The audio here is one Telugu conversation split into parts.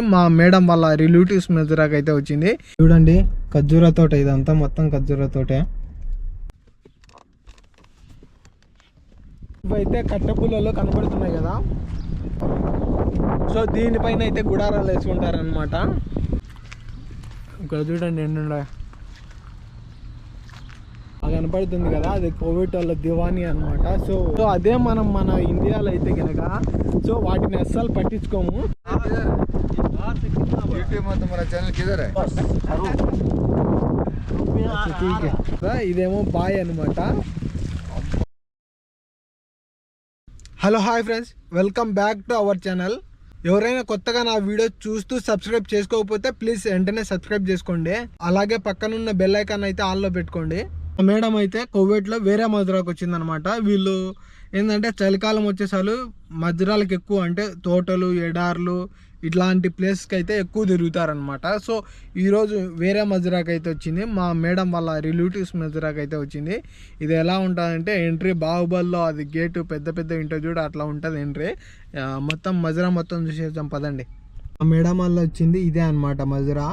మా మేడం వాళ్ళ రిలేటివ్స్ మధురాకి అయితే వచ్చింది. చూడండి ఖర్జూర తోట ఇదంతా మొత్తం ఖర్జూర తోటే. ఇవైతే కట్టపుల్లలో కనబడుతున్నాయి కదా. సో దీనిపైన అయితే గుడారాలు వేసుకుంటారనమాట ఇక్కడ చూడండి ఎండుండ అది కనపడుతుంది కదా అది కోవిడ్ వాళ్ళ దివానీ అనమాట సో సో అదే మనం మన ఇండియాలో అయితే కనుక సో వాటిని అస్సలు పట్టించుకోము. यूट्यूब में तुम्हारा चैनल किधर है అచ్చా, ఇదేమో బాయ్ అనమాట hello hi friends welcome back to our channel ఎవరైనా కొత్తగా నా వీడియో చూస్తూ సబ్స్క్రైబ్ చేసుకోకపోతే ప్లీజ్ వెంటనే సబ్స్క్రైబ్ చేసుకోండి అలాగే పక్కనున్న బెల్ ఐకాన్ అయితే ఆన్లో పెట్టుకోండి మేడం అయితే కోవిడ్లో వేరే మధురాకు వచ్చిందనమాట వీళ్ళు ఏంటంటే చలికాలం వచ్చేసాలు మధురాలకు ఎక్కువ అంటే తోటలు ఎడార్లు ఇట్లాంటి ప్లేస్కి అయితే ఎక్కువ తిరుగుతారనమాట సో ఈరోజు వేరే మధురాకి అయితే వచ్చింది. మా మేడం వాళ్ళ రిలేటివ్స్ మధురాకి అయితే వచ్చింది. ఇది ఎలా ఉంటుందంటే ఎంట్రీ బాహుబలిలో అది గేటు పెద్ద పెద్ద ఇంటర్ చూడ అట్లా ఉంటుంది ఎంట్రీ. మొత్తం మజరా మొత్తం చూసేద్దాం పదండి. మా మేడం వల్ల వచ్చింది ఇదే అనమాట మజురా.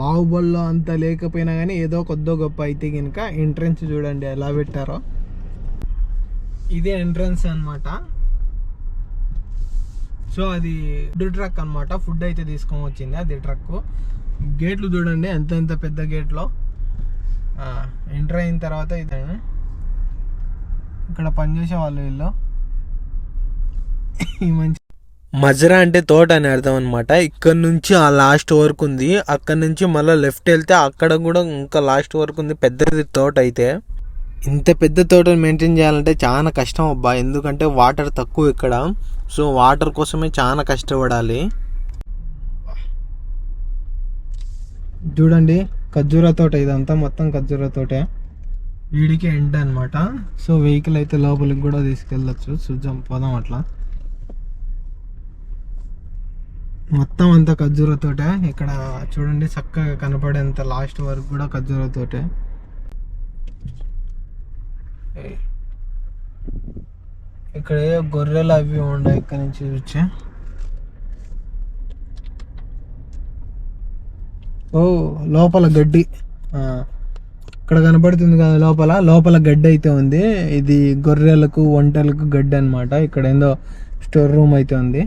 బాహుబలిలో అంత లేకపోయినా కానీ ఏదో కొద్దో గొప్ప అయితే కనుక ఎంట్రన్స్ చూడండి ఎలా పెట్టారో. ఇదే ఎంట్రన్స్ అనమాట సో అది ఫుడ్ ట్రక్ అన్నమాట. ఫుడ్ అయితే తీసుకొని వచ్చింది అది ట్రక్ గేట్లు చూడండి ఎంత ఎంత పెద్ద గేట్లో. ఎంటర్ అయిన తర్వాత ఇది. ఇక్కడ పనిచేసే వాళ్ళు వీళ్ళు. ఈ మంచి మజరా అంటే తోట అని అర్థం అనమాట ఇక్కడ నుంచి ఆ లాస్ట్ వరకు ఉంది. అక్కడ నుంచి మళ్ళీ లెఫ్ట్ వెళ్తే అక్కడ కూడా ఇంకా లాస్ట్ వరకు ఉంది. పెద్దది తోట అయితే. ఇంత పెద్ద తోటను మెయింటైన్ చేయాలంటే చాలా కష్టం అబ్బా. ఎందుకంటే వాటర్ తక్కువ ఇక్కడ. సో వాటర్ కోసమే చాలా కష్టపడాలి. చూడండి ఖర్జూరా తోట. ఇదంతా మొత్తం ఖర్జూరా తోటే. వీడికి ఎండ్ అనమాట సో వెహికల్ అయితే లోపలికి కూడా తీసుకెళ్ళచ్చు. చూద్దాం పోదాం అట్లా. మొత్తం అంతా ఖర్జూర తోటే. ఇక్కడ చూడండి చక్కగా కనపడేంత లాస్ట్ వరకు కూడా ఖర్జూర తోటే. ఇక్కడ ఏ గొర్రెలు అవి ఉండే ఇక్కడ నుంచి వచ్చి ఓ లోపల గడ్డి. ఇక్కడ కనపడుతుంది కదా లోపల. లోపల గడ్డి అయితే ఉంది. ఇది గొర్రెలకు ఒంటెలకు గడ్డి అన్నమాట. ఇక్కడ ఏందో స్టోర్ రూమ్ అయితే ఉంది.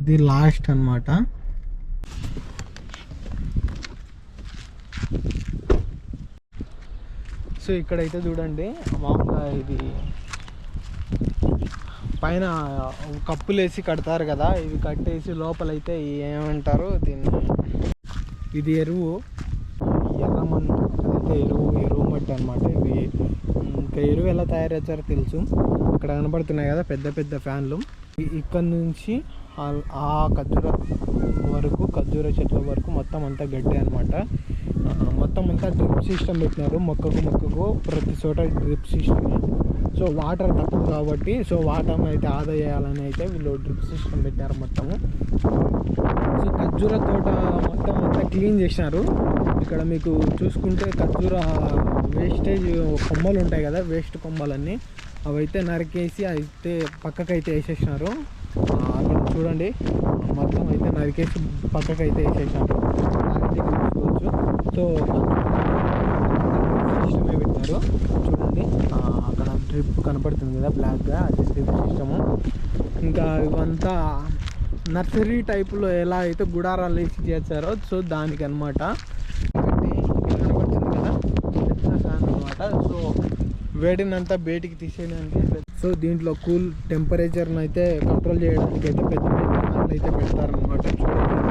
ఇది లాస్ట్ అన్నమాట. సో ఇక్కడైతే చూడండి మామూలుగా ఇది పైన కప్పులు వేసి కడతారు కదా ఇవి కట్టేసి లోపలైతే ఏమంటారు దీన్ని? ఇది ఎరువు. ఎర్రమన్ను అదైతే ఎరువు ఎరువు మట్టి అనమాట ఇవి. ఇంకా ఎరువు ఎలా తయారు చేస్తారో తెలుసు. ఇక్కడ కనబడుతున్నాయి కదా పెద్ద పెద్ద ఫ్యాన్లు. ఇక్కడ నుంచి ఆ- ఆ ఖర్జూర వరకు ఖర్జూర చెట్ల వరకు మొత్తం అంతా గడ్డి అనమాట మొత్తం అంతా డ్రిప్ సిస్టమ్ పెట్టినారు. మొక్కకు మొక్కకు ప్రతి చోట డ్రిప్ సిస్టమ్. సో వాటర్ తక్కువ కాబట్టి సో వాటర్ అయితే ఆదా చేయాలని అయితే వీళ్ళు డ్రిప్ సిస్టమ్ పెట్టారు మొత్తము సో ఖర్జూర తోట మొత్తం అంతా క్లీన్ చేసినారు. ఇక్కడ మీకు చూసుకుంటే ఖర్జూర వేస్టేజ్ కొమ్మలు ఉంటాయి కదా వేస్ట్ కొమ్మలన్నీ. అవైతే నరికేసి అయితే పక్కకైతే వేసేసినారు. అక్కడ చూడండి. మొత్తం అయితే నరికేసి పక్కకైతే వేసేసినారు. ట్రిప్తో సో సిస్టమే పెట్టారు? చూడండి. అక్కడ ట్రిప్ కనపడుతుంది కదా బ్లాక్గా అది ట్రిప్ సిస్టము. ఇంకా ఇవంతా నర్సరీ టైప్లో ఎలా అయితే గుడారాలు వేసి చేస్తారో సో దానికి అనమాట కనపడుతుంది కదా పెద్ద ఫ్యాన్ అనమాట సో వేడినంతా బయటికి తీసేయడానికి సో దీంట్లో కూల్ టెంపరేచర్ని అయితే కంట్రోల్ చేయడానికి అయితే పెద్ద పెద్ద ఫ్యాన్లు అయితే పెడతారనమాట చూడండి.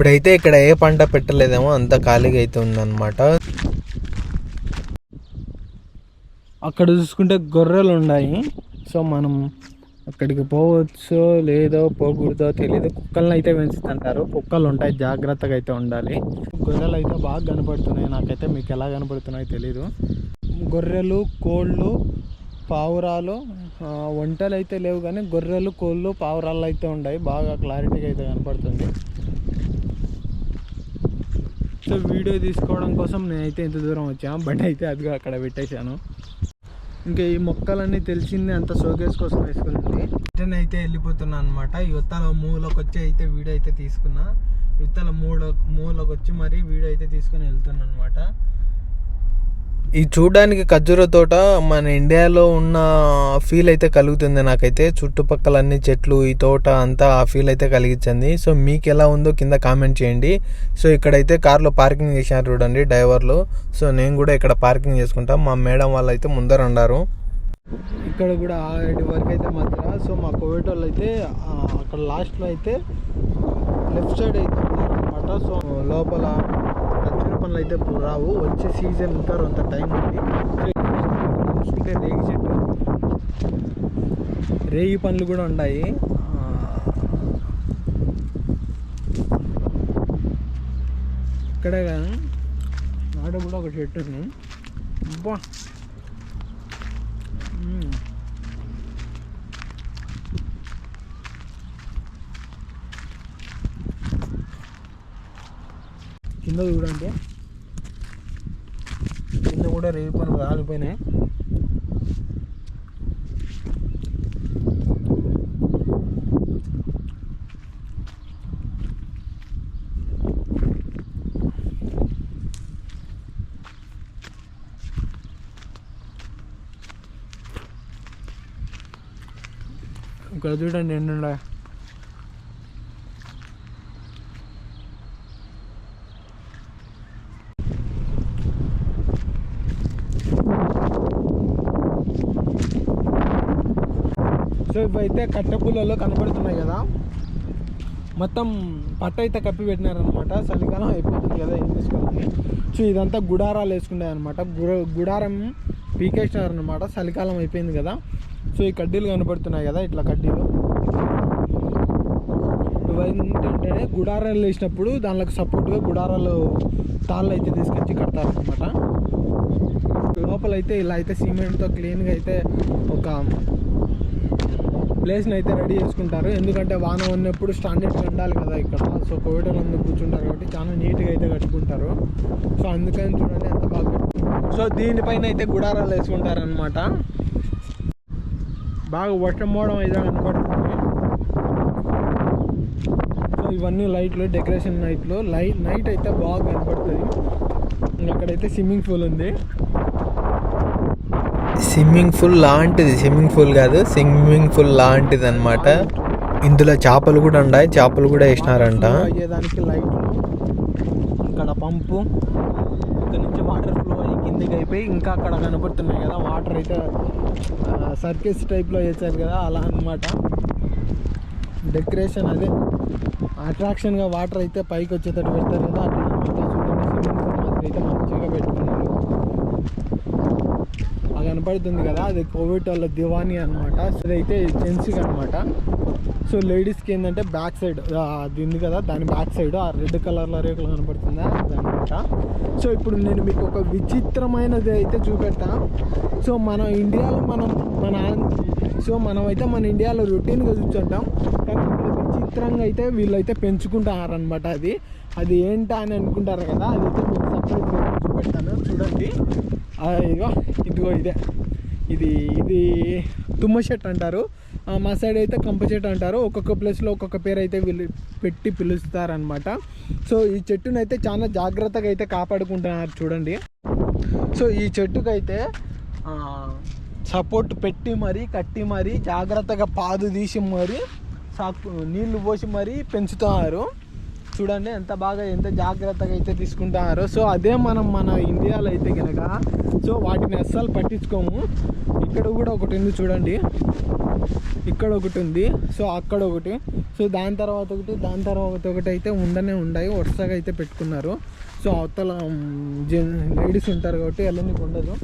ఇప్పుడైతే ఇక్కడ ఏ పంట పెట్టలేదేమో అంత ఖాళీగా అయితే ఉందన్నమాట. అక్కడ చూసుకుంటే గొర్రెలు ఉన్నాయి. సో మనం అక్కడికి పోవచ్చో లేదో పోకూడదో తెలియదు కుక్కలను అయితే పెంచుతుంటారు. కుక్కలు ఉంటాయి జాగ్రత్తగా అయితే ఉండాలి. గొర్రెలు అయితే బాగా కనపడుతున్నాయి. నాకైతే మీకు ఎలా కనపడుతున్నాయో తెలీదు. గొర్రెలు కోళ్ళు పావురాలు వంటలు అయితే లేవు కానీ గొర్రెలు కోళ్ళు పావురాలు అయితే ఉన్నాయి. బాగా క్లారిటీగా అయితే కనపడుతుంది. సో వీడియో తీసుకోవడం కోసం నేనైతే ఇంత దూరం వచ్చాను బట్ అయితే అదిగా అక్కడ పెట్టేశాను. ఇంకా ఈ మొక్కలన్నీ తెలిసిందే అంత షోకేస్ కోసం వేసుకుంది. రిటర్న్ అయితే వెళ్ళిపోతున్నాను అనమాట యువతల మూలకు వచ్చి అయితే వీడియో అయితే తీసుకున్నా. యువతల మూల మూలకు వచ్చి మరి వీడియో అయితే తీసుకుని వెళ్తున్నాను అనమాట ఈ చూడడానికి ఖర్జూర తోట మన ఇండియాలో ఉన్న ఫీల్ అయితే కలుగుతుంది నాకైతే. చుట్టుపక్కల అన్ని చెట్లు ఈ తోట అంతా ఆ ఫీల్ అయితే కలిగించింది. సో మీకు ఎలా ఉందో కింద కామెంట్ చేయండి. సో ఇక్కడైతే కార్లో పార్కింగ్ చేశారు చూడండి డ్రైవర్లు. సో నేను కూడా ఇక్కడ పార్కింగ్ చేసుకుంటాం. మా మేడం వాళ్ళు అయితే ముందర ఉన్నారు ఇక్కడ కూడా ఆడి వరకు అయితే మాత్రం. సో మా కోవిడ్ వాళ్ళు అయితే అక్కడ లాస్ట్లో అయితే లెఫ్ట్ సైడ్ అయితే ఉన్నారనమాట సో లోపల ఖర్జూర అయితే ఇప్పుడు రావు. వచ్చే సీజన్ ఇంకా కొంత టైం ఉంది. సో చూసుకుంటే రేగి చెట్టు. రేగి పండ్లు కూడా ఉన్నాయి. ఆ, ఇక్కడే కానీ ఆడ కూడా ఒక చెట్టు అబ్బా. కింద చూడండి. కూడా రేగి పనులు రాలిపోయినాయి ఇక్కడ చూడండి ఎన్ని ఇవైతే కట్టెపుల్లలో కనపడుతున్నాయి కదా. మొత్తం పట్ట అయితే కప్పి పెట్టినారనమాట చలికాలం అయిపోతుంది కదా ఏం తీసుకోవాలి సో ఇదంతా గుడారాలు వేసుకున్నాయి అనమాట గుడారం పీకేసినారనమాట చలికాలం అయిపోయింది కదా. సో ఈ కడ్డీలు కనపడుతున్నాయి కదా ఇట్లా కడ్డీలు. ఏంటంటే గుడారాలు వేసినప్పుడు దానిలోకి సపోర్ట్గా గుడారాలు తాళ్ళు అయితే తీసుకొచ్చి కడతారనమాట లోపల అయితే ఇలా అయితే సిమెంట్తో క్లీన్గా అయితే ఒక ప్లేస్ని అయితే రెడీ చేసుకుంటారు. ఎందుకంటే వాన ఉన్నప్పుడు స్టాండర్డ్గా ఉండాలి కదా ఇక్కడ. సో కోవిడ్ అందరూ కూర్చుంటారు కాబట్టి చాలా నీట్గా అయితే కట్టుకుంటారు. సో అందుకని చూడండి ఎంత బాగా సో దీనిపైన అయితే గుడారాలు వేసుకుంటారు అనమాట బాగా వర్షం పోవడం అయితే కనపడుతుంది. సో ఇవన్నీ లైట్లు డెకరేషన్ లైట్లు. లైట్ నైట్ అయితే బాగా కనపడుతుంది. అక్కడైతే స్విమ్మింగ్ పూల్ ఉంది. స్విమ్మింగ్ పూల్ లాంటిది. స్విమ్మింగ్ పూల్ కాదు స్విమ్మింగ్ పూల్ లాంటిది అనమాట ఇందులో చేపలు కూడా ఉన్నాయి చేపలు కూడా వేసినారంట. ఫ్లో అయ్యేదానికి ఇక్కడ పంపు. ఇక్కడ నుంచి వాటర్ ఫ్లో అయ్యి కిందికి అయిపోయి ఇంకా అక్కడ కనబడుతున్నాయి కదా. వాటర్ అయితే సర్కిల్స్ టైప్లో వేసారు కదా అలా అన్నమాట. డెకరేషన్ అదే. అట్రాక్షన్గా వాటర్ అయితే పైకి వచ్చేటట్టు పెడతారు కదా అట్లా అనమాట చూడండి స్విమ్మింగ్ పూల్ మాత్రం అయితే మంచిగా పెట్టుకున్నారు అది కనపడుతుంది కదా అది కోవిడ్ వాళ్ళ దివానీ అనమాట అదైతే జెంట్స్కి అనమాట సో లేడీస్కి ఏంటంటే బ్యాక్ సైడ్ అది ఉంది కదా దాని బ్యాక్ సైడ్ ఆ రెడ్ కలర్లో రేకులు కనపడుతుందా అనమాట సో ఇప్పుడు నేను మీకు ఒక విచిత్రమైనది అయితే చూపెడతా. సో మన ఇండియాలో మనం మన సో మనం అయితే మన ఇండియాలో రొటీన్గా చూస్తుంటాం. మాత్రంగా అయితే వీళ్ళైతే పెంచుకుంటారనమాట అది. అది ఏంటా అని అనుకుంటారు కదా అదైతే మీకు సపరేట్గా చూపెడతాను. చూడండి. ఇదిగో ఇదిగో ఇదే. ఇది ఇది తుమ్మ చెట్టు అంటారు. మా సైడ్ అయితే కంప చెట్టు అంటారు. ఒక్కొక్క ప్లేస్లో ఒక్కొక్క పేరు అయితే వీళ్ళు పెట్టి పిలుస్తారనమాట సో ఈ చెట్టును అయితే చాలా జాగ్రత్తగా అయితే కాపాడుకుంటున్నారు చూడండి. సో ఈ చెట్టుకైతే సపోర్ట్ పెట్టి మరీ కట్టి మరీ జాగ్రత్తగా పాదు తీసి మరీ సాకు నీళ్ళు పోసి మరీ పెంచుతున్నారు. చూడండి ఎంత బాగా ఎంత జాగ్రత్తగా అయితే తీసుకుంటున్నారు. సో అదే మనం మన ఇండియాలో అయితే కనుక సో వాటిని అస్సలు పట్టించుకోము. ఇక్కడ కూడా ఒకటి ఉంది చూడండి. ఇక్కడ ఒకటి ఉంది. సో అక్కడ ఒకటి. సో దాని తర్వాత ఒకటి దాని తర్వాత ఒకటి అయితే ఉండనే ఉన్నాయి వరుసగా అయితే పెట్టుకున్నారు. సో అవతల లేడీస్ ఉంటారు కాబట్టి వెళ్ళనికి ఉండదు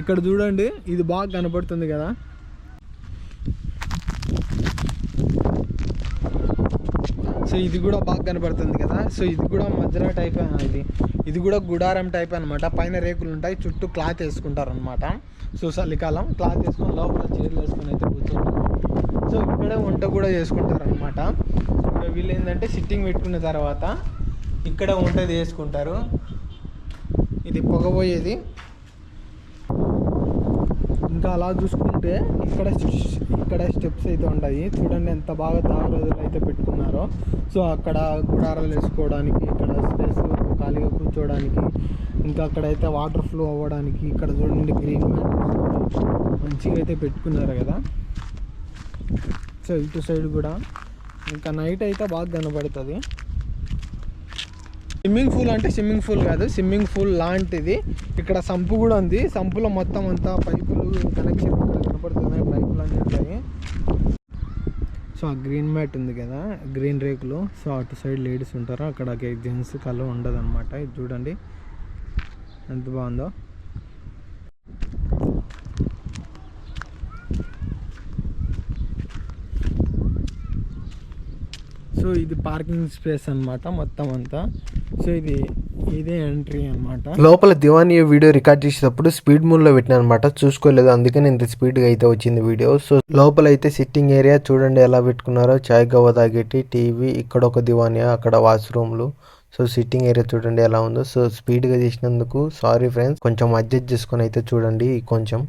ఇక్కడ చూడండి ఇది బాగా కనపడుతుంది కదా. సో ఇది కూడా బాగా కనబడుతుంది కదా. సో ఇది కూడా మధ్యలో టైప్ ఇది. ఇది కూడా గుడారం టైప్ అనమాట పైన రేకులు ఉంటాయి చుట్టూ క్లాత్ వేసుకుంటారు అనమాట సో చలికాలం క్లాత్ వేసుకొని లోపల చీరలు వేసుకొని అయితే కూర్చుంటారు సో ఇక్కడే వంట కూడా చేసుకుంటారు అనమాట వీళ్ళు ఏంటంటే సిట్టింగ్ పెట్టుకున్న తర్వాత ఇక్కడ వంటది వేసుకుంటారు ఇది పొగబోయేది ఇంకా అలా చూసుకుంటే ఇక్కడ ఇక్కడ స్టెప్స్ అయితే ఉంటాయి చూడండి ఎంత బాగా తాగు అయితే పెట్టుకున్నారో. సో అక్కడ గుడారాలు వేసుకోవడానికి ఇక్కడ స్పేస్ ఖాళీగా కూర్చోవడానికి ఇంకా అక్కడైతే వాటర్ ఫ్లో అవ్వడానికి ఇక్కడ చూడండి గ్రీన్ మ్యాట్ మంచిగా అయితే పెట్టుకున్నారు కదా. సో ఇటు సైడ్ కూడా. ఇంకా నైట్ అయితే బాగా కనబడుతుంది. స్విమ్మింగ్ పూల్ అంటే స్విమ్మింగ్ పూల్ కాదు స్విమ్మింగ్ పూల్ లాంటిది. ఇక్కడ సంపు కూడా ఉంది. సంపులో మొత్తం అంతా పైపులు కనెక్షన్ కనపడుతున్నాయి. పైపులు అన్నీ ఉంటాయి. సో ఆ గ్రీన్ మ్యాట్ ఉంది కదా గ్రీన్ రేకులు. సో అటు సైడ్ లేడీస్ ఉంటారు. అక్కడ జెంట్స్ కల్లో ఉండదు అనమాట ఇది చూడండి. ఎంత బాగుందో. సో ఇది పార్కింగ్ స్పేస్ అన్నమాట మొత్తం అంతా. సో ఇది ఇదే ఎంట్రీ అన్నమాట. లోపల దివానీ వీడియో రికార్డ్ చేసేటప్పుడు స్పీడ్ మూడ్లో పెట్టిన అనమాట చూసుకోలేదు అందుకని ఇంత స్పీడ్గా అయితే వచ్చింది వీడియో. సో లోపల అయితే సిట్టింగ్ ఏరియా చూడండి ఎలా పెట్టుకున్నారో. చాయ్ గవ్వ తాగేటి టీవీ ఇక్కడ ఒక దివానియా అక్కడ వాష్రూమ్లు సో సిట్టింగ్ ఏరియా చూడండి ఎలా ఉందో. సో స్పీడ్గా చేసినందుకు సారీ ఫ్రెండ్స్ కొంచెం అడ్జస్ట్ చేసుకొని అయితే చూడండి కొంచెం.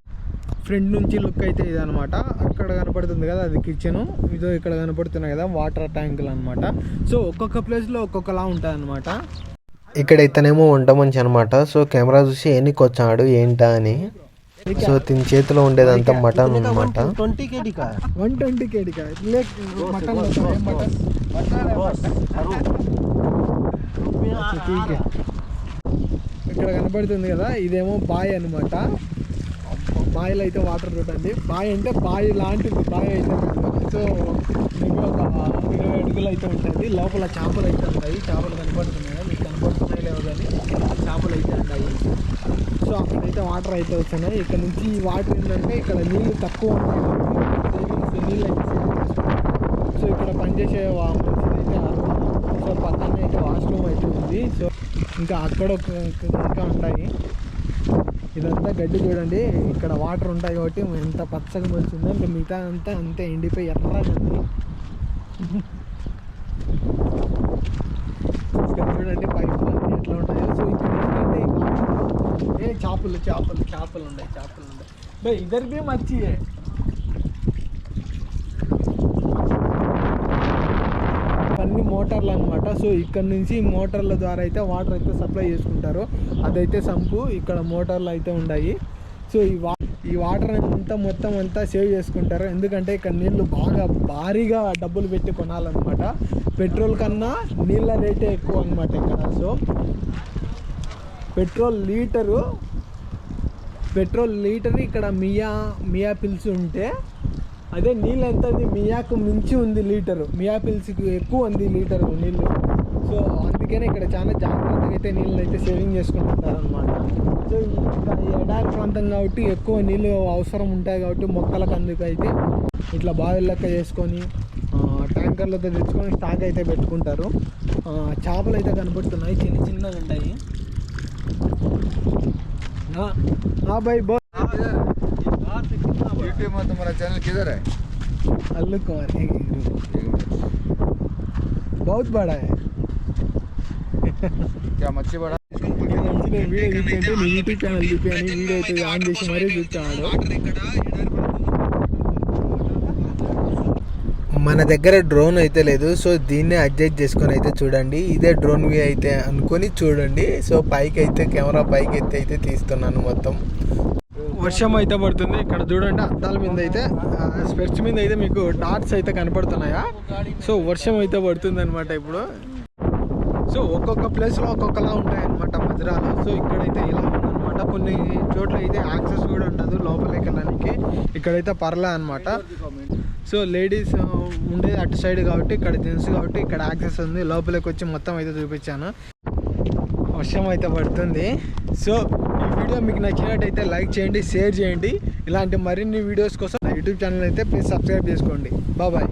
ఫ్రంట్ నుంచి లుక్ అయితే ఇదనమాట అక్కడ కనపడుతుంది కదా అది కిచెన్ ఇదో ఇక్కడ కనపడుతున్నాయి కదా వాటర్ ట్యాంకులు అనమాట సో ఒక్కొక్క ప్లేస్లో ఒక్కొక్కలా ఉంటుంది అనమాట ఇక్కడైతేనేమో వంట మంచి అనమాట సో కెమెరా చూసి ఎన్నికొచ్చాడు ఏంటా అని. సో తిని చేతిలో ఉండేదంతా మటన్ అనమాట ట్వంటీ వన్ ట్వంటీ ఇక్కడ కనపడుతుంది కదా ఇదేమో బాయ్ అనమాట బాయిలో అయితే వాటర్ చూడండి బాయ్ అంటే బాయ్ లాంటిది బావి అయితే సో మీకు ఒక ఇరవై అడుగులు అయితే ఉంటుంది లోపల చేపలు అయితే ఉంటాయి. చేపలు కనపడుతున్నాయి? మీకు కనపడుతున్నాయి లేవు కానీ చేపలు అయితే ఉంటాయి. సో అక్కడైతే వాటర్ అయితే వస్తున్నాయి. ఇక్కడ నుంచి వాటర్ ఏంటంటే ఇక్కడ నీళ్ళు తక్కువ ఉన్నాయి. కాబట్టి నీళ్ళు అయితే సో ఇక్కడ పనిచేసే వా- అయితే సో పక్కన అయితే వాష్రూమ్ అయితే ఉంది. సో ఇంకా అక్కడ ఇంకా ఉంటాయి ఇదంతా గడ్డి చూడండి. ఇక్కడ వాటర్ ఉంటాయి కాబట్టి ఎంత పచ్చగా మొలిచిందో ఇంకా మిగతా అంతా అంతే ఎండిపోయి ఎర్రగా ఇక్కడ చూడండి పైపులు అన్నీ ఎట్లా ఉంటాయో సో ఇక్కడ ఏంటంటే ఏ చేపలు చేపలు చేపలు ఉన్నాయి చేపలు ఉన్నాయి. బే ఇద్దరు మోటార్లు అనమాట సో ఇక్కడ నుంచి మోటార్ల ద్వారా అయితే వాటర్ అయితే సప్లై చేసుకుంటారు. అదైతే సంపు ఇక్కడ మోటార్లు అయితే ఉన్నాయి సో ఈ వా ఈ వాటర్ అంతా మొత్తం అంతా సేవ్ చేసుకుంటారు. ఎందుకంటే ఇక్కడ నీళ్ళు బాగా భారీగా డబ్బులు పెట్టి కొనాలన్నమాట. పెట్రోల్ కన్నా నీళ్ళ రేటే ఎక్కువ అనమాట ఇక్కడ. So petrol litre petrol litre ఇక్కడ మియా మియా పిల్స్ ఉంటే అదే నీళ్ళు ఎంత ఉంది? మియాకు మించి ఉంది లీటరు. మియా పిల్స్కి ఎక్కువ ఉంది లీటరు నీళ్ళు. సో అందుకనే ఇక్కడ చాలా జాగ్రత్తగా అయితే నీళ్ళని అయితే సేవింగ్ చేసుకుంటుంటారనమాట సో ఇంకా ఎడారి ప్రాంతం కాబట్టి ఎక్కువ నీళ్ళు అవసరం ఉంటాయి కాబట్టి మొక్కలకు అందుకైతే ఇట్లా బావి లెక్క చేసుకొని ట్యాంకర్లతో తెచ్చుకొని స్టాక్ అయితే పెట్టుకుంటారు. చేపలు అయితే కనబడుతున్నాయి చిన్న చిన్నగా ఉంటాయి. బాయ్ బాయ్ भाई बहुत यूट्यूब में तुम्हारा चैनल किधर है अल्लू कुमार एक एक रुको। बहुत बड़ा है क्या मच्छी बड़ा మంచిగా వీడియో చూపించండి నీ యూట్యూబ్ ఛానల్ చూపించండి వీడియో అయితే ఆన్ చేసి మరీ చూస్తాడు మన దగ్గర డ్రోన్ అయితే లేదు సో దీన్నే అడ్జస్ట్ చేసుకొని అయితే చూడండి ఇదే డ్రోన్ వ్యూ అయితే అనుకొని చూడండి సో పైకి అయితే కెమెరా పైకి అయితే అయితే తీస్తున్నాను మొత్తం వర్షం అయితే పడుతుంది. ఇక్కడ చూడండి అద్దాల మీద అయితే స్పెట్స్ మీద అయితే మీకు డాట్స్ అయితే కనపడుతున్నాయా? సో వర్షం అయితే పడుతుంది అనమాట ఇప్పుడు. సో ఒక్కొక్క ప్లేస్లో ఒక్కొక్కలా ఉంటాయి అనమాట మజరాలు సో ఇక్కడైతే ఇలా ఉందన్నమాట. కొన్ని చోట్ల అయితే యాక్సెస్ కూడా ఉండదు లోపలికి వెళ్ళడానికి ఇక్కడైతే పర్లే అనమాట సో లేడీస్ ఉండేది అటు సైడ్ కాబట్టి ఇక్కడ జెంట్స్ కాబట్టి ఇక్కడ యాక్సెస్ ఉంది. లోపలికి వచ్చి మొత్తం అయితే చూపించాను. వర్షం అయితే పడుతుంది. సో ఈ వీడియో మీకు నచ్చినట్టయితే లైక్ చేయండి షేర్ చేయండి. ఇలాంటి మరిన్ని వీడియోస్ కోసం నా యూట్యూబ్ ఛానల్ అయితే ప్లీజ్ సబ్స్క్రైబ్ చేసుకోండి. బాబాయ్